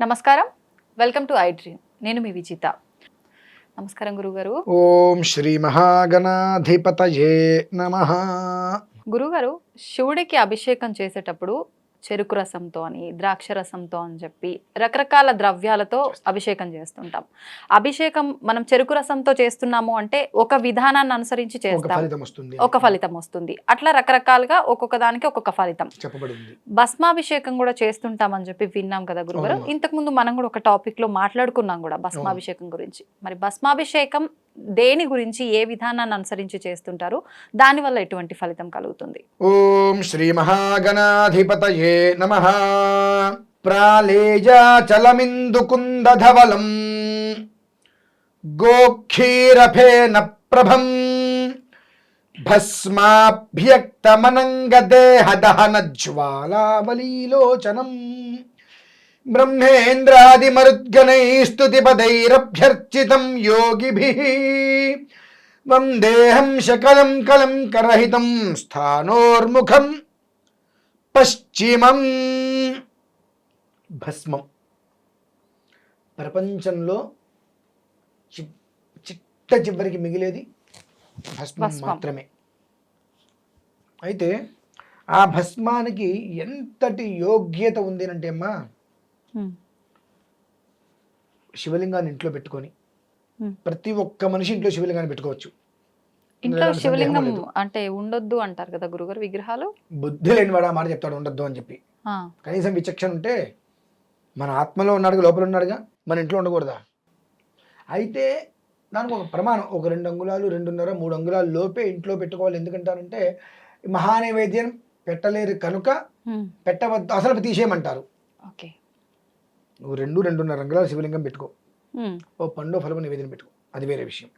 నమస్కారం. Welcome to I dream నేను మీ విజిత. నమస్కారం గురుగారు. ఓం శ్రీ మహాగణాధిపతయే నమ. గురుగారు శివుడికి అభిషేకం చేసేటప్పుడు చెరుకు రసంతో అని ద్రాక్ష రసంతో అని చెప్పి రకరకాల ద్రవ్యాలతో అభిషేకం చేస్తుంటాం. అభిషేకం మనం చెరుకు రసంతో చేస్తున్నాము అంటే ఒక విధానాన్ని అనుసరించి చేస్తాం. ఒక ఫలితం వస్తుంది. అట్లా రకరకాలుగా ఒక్కొక్క దానికి ఒక్కొక్క ఫలితం. చెప్పబడింది. భస్మాభిషేకం కూడా చేస్తుంటామని చెప్పి విన్నాం కదా గురుగారు. అవును. ఇంతకు ముందు మనం కూడా ఒక టాపిక్లో మాట్లాడుకున్నాం కూడా భస్మాభిషేకం గురించి. మరి భస్మాభిషేకం దేని గురించి ఏ విధానాన్ని అనుసరించి చేస్తుంటారు దానివల్ల ఎటువంటి ఫలితం కలుగుతుంది? ఓం శ్రీ మహాగణాధిపతయే నమ. ప్రాళేజాచలమిందుకుందధవలం. గోక్షీరఫేన ప్రభం. భస్మాభ్యక్తమనంగదేహదహన జ్వాలావలీలోచనం. స్తుతిపదైరభ్యర్చితం యోగిభిः. వందేహం శకలం కలం కరహితం స్థానోర్ముఖం పశ్చిమం భస్మం. ప్రపంచంలో చి- చిట్ట చివరికి మిగిలేది భస్మం భస్మం. మాత్రమే. అయితే ఆ భస్మానికి ఎంతటి యోగ్యత ఉంది అంటే అమ్మా శివలింగాన్ని ఇంట్లో పెట్టుకొని. ప్రతి ఒక్క మనిషి ఇంట్లో శివలింగాన్ని పెట్టుకోవచ్చు. ఇంట్లో శివలింగం. అంటే ఉండొద్దు అంటారు కదా గురుగారు విగ్రహాలు? బుద్ధి లేనివాడు ఆ మాట చెప్తాడు ఉండొద్దు అని చెప్పి. కనీసం విచక్షణ ఉంటే మన ఆత్మలో ఉన్నాడుగా లోపల ఉన్నాడుగా మన ఇంట్లో ఉండకూడదా? అయితే దానికి ఒక ప్రమాణం ఒక రెండు అంగుళాలు రెండున్నర మూడు అంగుళాలు లోపే ఇంట్లో పెట్టుకోవాలి ఎందుకంటారంటే మహానైవేద్యం పెట్టలేరు కనుక పెట్టవద్దు అసలు తీసేయమంటారు. ఓకే. నువ్వు రెండు రెండున్నర అంగుళాలు శివలింగం పెట్టుకో. ఓ పండు ఫలము నివేదన పెట్టుకో. అది వేరే విషయం.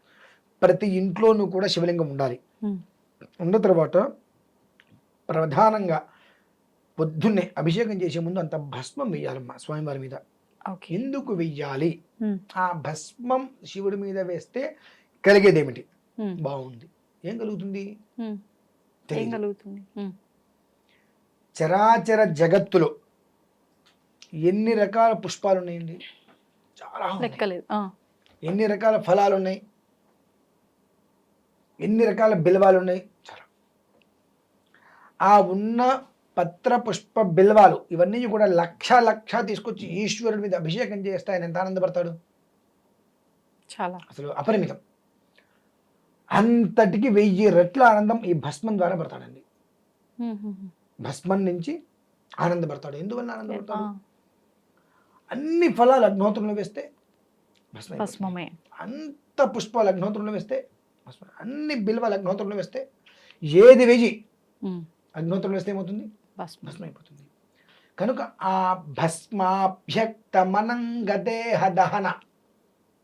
ప్రతి ఇంట్లోనూ కూడా శివలింగం ఉండాలి. ఉన్న తర్వాత ప్రధానంగా పొద్దున్నే అభిషేకం చేసే ముందు అంత భస్మం వెయ్యాలమ్మా స్వామివారి మీద. ఎందుకు వెయ్యాలి? ఆ భస్మం శివుడి మీద వేస్తే కలిగేదేమిటి బాగుంది. ఏం కలుగుతుంది? చరాచర జగత్తులో ఎన్ని రకాల పుష్పాలు ఉన్నాయండి? చాలా. లెక్కలేదు. ఎన్ని రకాల ఫలాలు ఉన్నాయి ఎన్ని రకాల బిల్వాలు ఉన్నాయి చాలా. ఆ ఉన్న పత్ర పుష్ప బిల్వాలు ఇవన్నీ కూడా లక్ష లక్ష తీసుకొచ్చి ఈశ్వరుడి మీద అభిషేకం చేస్తే ఆయన ఎంత ఆనందపడతాడు? చాలా. అసలు అపరిమితం. అంతటికి వెయ్యి రెట్ల ఆనందం ఈ భస్మం ద్వారా పడతాడండి. భస్మం నుంచి ఆనందపడతాడు. ఎందువల్ల ఆనందపడతాడు? అన్ని ఫలాలు అగ్నిహోత్రంలో వేస్తే. భస్మమే. అంత పుష్పాలు అగ్నిహోత్రంలో వేస్తే. అన్ని బిల్వలు అగ్నిహోత్రంలో వేస్తే ఏది వెయ్యి ఉమ్, అగ్నిహోత్రంలో వేస్తే ఏమవుతుంది? భస్మం. అయిపోతుంది కనుక ఆ భస్మాభ్యక్తమనంగదేహ దహన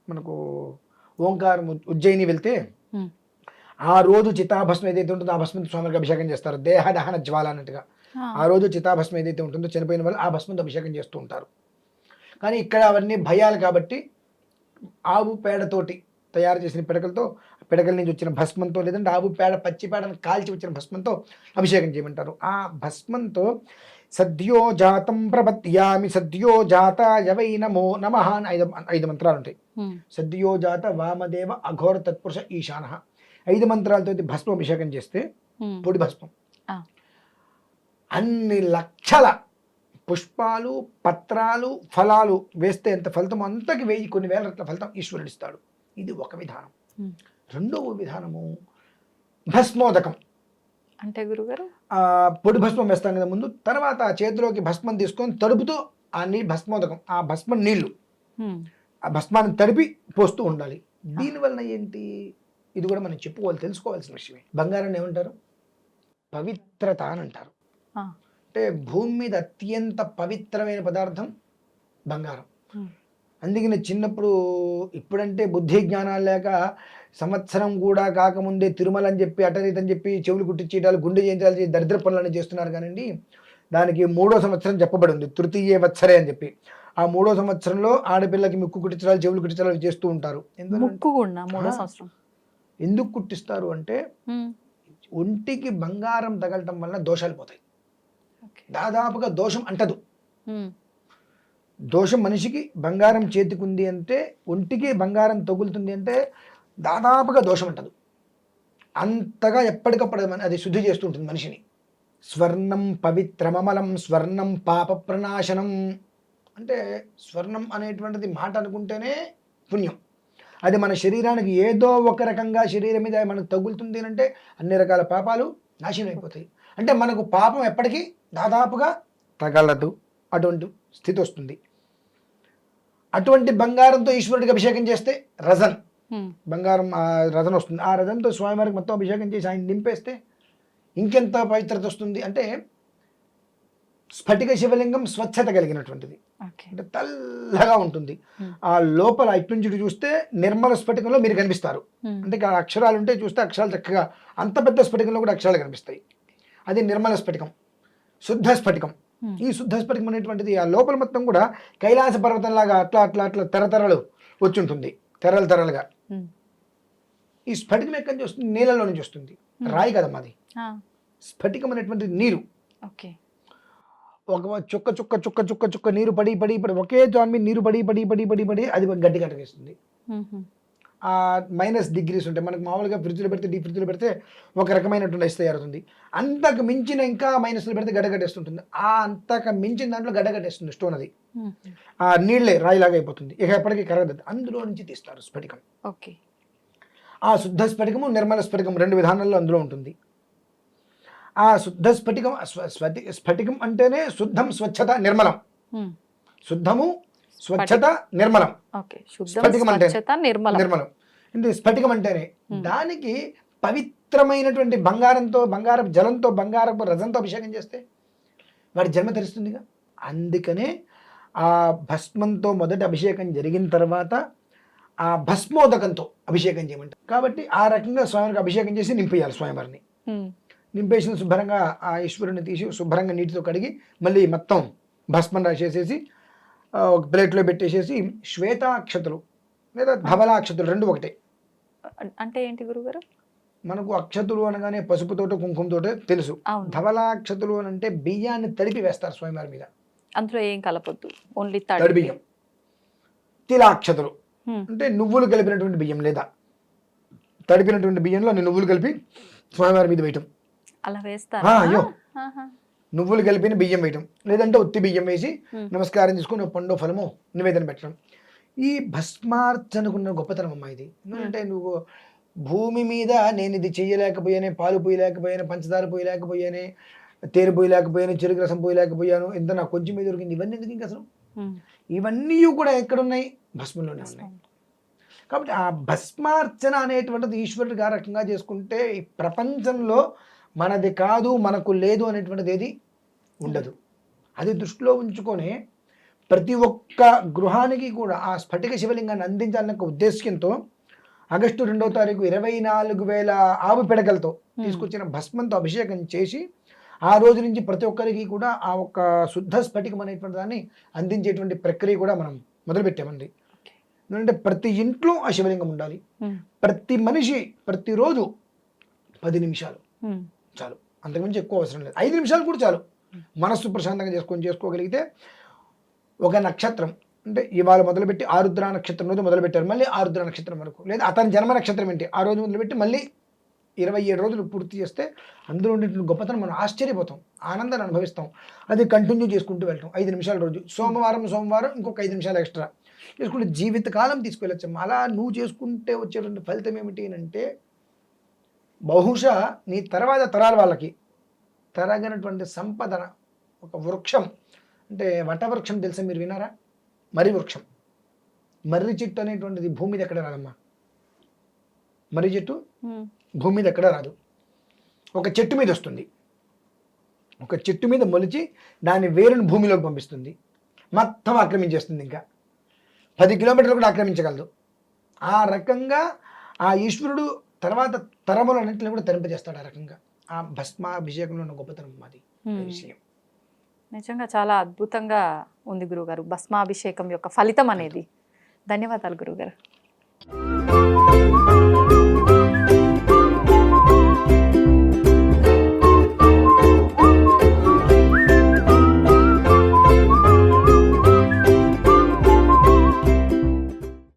మనకు ఓంకారం ఉజ్జయిని వెళ్తే ఆ రోజు చితాభస్మం ఏదైతే ఉంటుందో ఆ భస్మంతో స్వామికి అభిషేకం చేస్తారు. దేహ దహన జ్వాల అన్నట్టుగా. ఆ, ఆ రోజు చితాభస్మం ఏదైతే ఉంటుందో చనిపోయిన వాళ్ళు ఆ భస్మంతో అభిషేకం చేస్తూ ఉంటారు. కానీ ఇక్కడ అవన్నీ భయాలు కాబట్టి ఆవు పేడతోటి తయారు చేసిన పిడకలతో పిడకల నుంచి వచ్చిన భస్మంతో లేదంటే ఆవు పేడ పచ్చి పేడను కాల్చి వచ్చిన భస్మంతో అభిషేకం చేయమంటారు. ఆ భస్మంతో సద్యో జాతం ప్రపత్యామి సద్యో జాత యవై నమో నమ అని ఐదు ఐదు మంత్రాలు ఉంటాయి. సద్యో జాత వామదేవ అఘోర తత్పురుష ఈశాన. ఐదు మంత్రాలతో భస్మం అభిషేకం చేస్తే పొడి భస్మం. అన్ని లక్షల పుష్పాలు పత్రాలు ఫలాలు వేస్తే ఎంత ఫలితం? అంతకి వెయ్యి కొన్ని వేల రెట్ల ఫలితం ఈశ్వరుడు ఇస్తాడు. ఇది ఒక విధానం. రెండవ విధానము భస్మోదకం. అంటే గురుగారు? పొడి భస్మం వేస్తాం కదా ముందు. తర్వాత ఆ చేతిలోకి భస్మం తీసుకొని తడుపుతూ ఆ నీళ్ళు భస్మోదకం ఆ భస్మం నీళ్ళు ఆ భస్మాన్ని తడిపి పోస్తూ ఉండాలి. దీనివల్ల ఏంటి? ఇది కూడా మనం చెప్పుకోవాలి తెలుసుకోవాల్సిన విషయమే. బంగారాన్ని ఏమంటారు? పవిత్రత అని అంటారు. అంటే భూమి మీద అత్యంత పవిత్రమైన పదార్థం బంగారం. అందుకని చిన్నప్పుడు ఇప్పుడంటే బుద్ధి జ్ఞానాలు లేక సంవత్సరం కూడా కాకముందే తిరుమల అని చెప్పి అటరీత్ అని చెప్పి చెవులు కుట్టించేయడాలు గుండె చేయించాలి చేసి దరిద్ర పనులను చేస్తున్నారు కానండి దానికి మూడో సంవత్సరం చెప్పబడి ఉంది. తృతీయ వత్సరే అని చెప్పి. ఆ మూడో సంవత్సరంలో ఆడపిల్లకి ముక్కు కుట్టించడాలు చెవులు కుట్టించడాలు చేస్తూ ఉంటారు. ఎందుకు కుట్టిస్తారు అంటే ఒంటికి బంగారం తగలటం వల్ల దోషాలు పోతాయి. దాదాపుగా దోషం అంటదు. దోషం మనిషికి బంగారం చేతికుంది అంటే ఒంటికి బంగారం తగులుతుంది అంటే దాదాపుగా దోషం అంటదు. అంతగా ఎప్పటికప్పుడు అది శుద్ధి చేస్తుంటుంది మనిషిని. స్వర్ణం పవిత్రమమలం స్వర్ణం పాప ప్రణాశనం అంటే స్వర్ణం అనేటువంటిది మాట అనుకుంటేనే పుణ్యం. అది మన శరీరానికి ఏదో ఒక రకంగా శరీరం మీద మనకు తగులుతుంది అంటే అన్ని రకాల పాపాలు నాశనం అయిపోతాయి. అంటే మనకు పాపం ఎప్పటికీ దాదాపుగా తగలదు. అటువంటి స్థితి వస్తుంది. అటువంటి బంగారంతో ఈశ్వరుడికి అభిషేకం చేస్తే రజన్. బంగారం ఆ రథన వస్తుంది. ఆ రథంతో స్వామివారికి మొత్తం అభిషేకం చేసి ఆయన నింపేస్తే ఇంకెంత పవిత్రత వస్తుంది అంటే స్ఫటిక శివలింగం స్వచ్ఛత కలిగినటువంటిది. అంటే తెల్లగా ఉంటుంది. ఆ లోపల ఇటు నుంచి చూస్తే నిర్మల స్ఫటికంలో మీరు కనిపిస్తారు. అంటే అక్షరాలు ఉంటే చూస్తే అక్షరాలు చక్కగా అంత పెద్ద స్ఫటికంలో కూడా అక్షరాలు కనిపిస్తాయి. అది నిర్మల స్ఫటికం. శుద్ధ స్ఫటికం. ఈ శుద్ధ స్ఫటికం అనేటువంటిది ఆ లోపల మొత్తం కూడా కైలాస పర్వతంలాగా అట్లా అట్లా అట్లా తెరతెరలు ఉంటుంది తెరలు తెరలుగా. ఈ స్ఫటికం ఎక్కడి నుంచి వస్తుంది? నీళ్ళలో నుంచి వస్తుంది. రాయి కదమ్మా అది. ఆ, స్ఫటికం అనేటువంటి నీరు. ఒక చుక్క చుక్క చుక్క చుక్క చుక్క నీరు పడి పడి పడి ఒకే జాన్ మీద నీరు పడి పడి పడి పడి పడి అది గడ్డి కట్టకేస్తుంది మైనస్ డిగ్రీస్ ఉంటాయి మనకు మామూలుగా ఫ్రిడ్జ్లో పెడితే డీ ఫ్రిడ్జ్లో పెడితే ఒక రకమైనటువంటి ఐస్ తయారవుతుంది. అంతకు మించిన ఇంకా మైనస్లో పెడితే గడ్డగట్టేస్తుంటుంది ఆ అంతకు మించిన దాంట్లో గడ్డగట్టేస్తుంది స్టోన్ అది. ఆ నీళ్ళే రాయిలాగా అయిపోతుంది. ఇక ఎప్పటికీ కరగదు. అందులో నుంచి తీస్తారు స్ఫటికం. ఓకే. ఆ శుద్ధ స్ఫటికము నిర్మల స్ఫటికం రెండు విధానాల్లో అందులో ఉంటుంది. ఆ శుద్ధ స్ఫటికం స్ఫటికం అంటేనే శుద్ధం స్వచ్ఛత నిర్మలం. శుద్ధము స్వచ్ఛత నిర్మలం. స్ఫటికం నిర్మలం. అంటే స్ఫటికం అంటేనే దానికి పవిత్రమైనటువంటి బంగారంతో బంగారపు జలంతో బంగారపు రజంతో అభిషేకం చేస్తే వాడి జన్మ తెలుస్తుందిగా అందుకనే ఆ భస్మంతో మొదటి అభిషేకం జరిగిన తర్వాత ఆ భస్మోదకంతో అభిషేకం చేయమంటారు. కాబట్టి ఆ రకంగా స్వామివారికి అభిషేకం చేసి నింపేయాలి స్వామివారిని. నింపేసిన శుభ్రంగా ఆ ఈశ్వరుని తీసి శుభ్రంగా నీటితో కడిగి మళ్ళీ మొత్తం భస్మం రాసేసేసి ఒక ప్లేట్లో పెట్టేసేసి శ్వేతాక్షతలు లేదా ధవలాక్షతలు రెండు ఒకటే. అంటే ఏంటి గురుగారు? మనకు అక్షతులు అనగానే పసుపుతోటో కుంకుమతోటో తెలుసు. ధవలాక్షతులు అని అంటే బియ్యాన్ని తడిపి వేస్తారు స్వామివారి మీద. అందులో ఏం కలపొద్దు? ఓన్లీ తడి బియ్యం. తిలాక్షతలు. అంటే నువ్వులు కలిపినటువంటి బియ్యం లేదా? తడిపినటువంటి బియ్యంలో నువ్వులు కలిపి స్వామివారి మీద వేయటం. అలా వేస్తారా? అయ్యో. నువ్వులు కలిపిన బియ్యం వేయటం. లేదంటే ఉత్తి బియ్యం వేసి. నమస్కారం చేసుకుని పండు ఫలము నివేదన పెట్టడం. ఈ భస్మార్చనకున్న గొప్పతనం అమ్మా ఇది. ఎందుకంటే నువ్వు భూమి మీద నేను ఇది చెయ్యలేకపోయానే పాలు పోయలేకపోయాను పంచదార పోయలేకపోయానే తేనె పోయలేకపోయాను చెరుకు రసం పోయలేకపోయాను ఇంత నాకు కొంచెం మీద దొరికింది ఇవన్నీ ఎందుకు ఇంకా అసలు. ఇవన్నీ కూడా ఎక్కడున్నాయి? భస్మంలోనే ఉన్నాయి. కాబట్టి ఆ భస్మార్చన అనేటువంటిది ఈశ్వరుడికి ఆ రకంగా చేసుకుంటే ఈ ప్రపంచంలో మనది కాదు మనకు లేదు అనేటువంటిది ఏది ఉండదు అది దృష్టిలో ఉంచుకొని ప్రతి ఒక్క గృహానికి కూడా ఆ స్ఫటిక శివలింగాన్ని అందించాలనే ఒక ఉద్దేశ్యంతో ఆగస్టు రెండవ తారీఖు ఇరవై నాలుగు వేల ఆవు పిడకలతో తీసుకొచ్చిన భస్మంతో అభిషేకం చేసి ఆ రోజు నుంచి ప్రతి ఒక్కరికి కూడా ఆ ఒక్క శుద్ధ స్ఫటికం అనేటువంటి దాన్ని అందించేటువంటి ప్రక్రియ కూడా మనం మొదలుపెట్టామండి. ఎందుకంటే ప్రతి ఇంట్లో ఆ శివలింగం ఉండాలి. ప్రతి మనిషి ప్రతిరోజు పది నిమిషాలు. చాలు. అంతకుమించి ఎక్కువ అవసరం లేదు. ఐదు నిమిషాలు కూడా చాలు. మనస్సు ప్రశాంతంగా చేసుకొని చేసుకోగలిగితే ఒక నక్షత్రం అంటే ఇవాళ మొదలుపెట్టి ఆరుద్ర నక్షత్రం రోజు మొదలుపెట్టారు. మళ్ళీ ఆరుద్ర నక్షత్రం వరకు. లేదా అతని జన్మ నక్షత్రం ఏంటి? ఆ రోజు మొదలుపెట్టి మళ్ళీ ఇరవై ఏడు రోజులు పూర్తి చేస్తే అందులో ఉండేటువంటి గొప్పతనం మనం ఆశ్చర్యపోతాం. ఆనందాన్ని అనుభవిస్తాం. అది కంటిన్యూ చేసుకుంటూ వెళ్తాం. ఐదు నిమిషాల రోజు. సోమవారం సోమవారం ఇంకొక ఐదు నిమిషాలు ఎక్స్ట్రా చేసుకుంటే జీవితకాలం తీసుకెళ్ళొచ్చు అలా నువ్వు చేసుకుంటే వచ్చేటువంటి ఫలితం ఏమిటి అని అంటే బహుశా నీ తర్వాత తరాల వాళ్ళకి తరగనటువంటి సంపద ఒక వృక్షం. అంటే వటవృక్షం తెలుసా మీరు వినారా మర్రి వృక్షం. మర్రి చెట్టు అనేటువంటిది భూమి మీద ఎక్కడ రాదమ్మా? మర్రి చెట్టు. భూమి మీద ఎక్కడ రాదు. ఒక చెట్టు మీద వస్తుంది. ఒక చెట్టు మీద మొలిచి దాని వేరుని భూమిలోకి పంపిస్తుంది. మొత్తం ఆక్రమించేస్తుంది ఇంకా. పది కిలోమీటర్లు కూడా ఆక్రమించగలదు. ఆ రకంగా ఆ ఈశ్వరుడు తర్వాత తరములన్నింటిని కూడా తరింపజేస్తాడు ఆ రకంగా. ఆ భస్మాభిషేకంలో ఉన్న గొప్పతనం మాది. విషయం. నిజంగా చాలా అద్భుతంగా ఉంది గురుగారు భస్మాభిషేకం యొక్క ఫలితం. అనేది. ధన్యవాదాలు గురుగారు.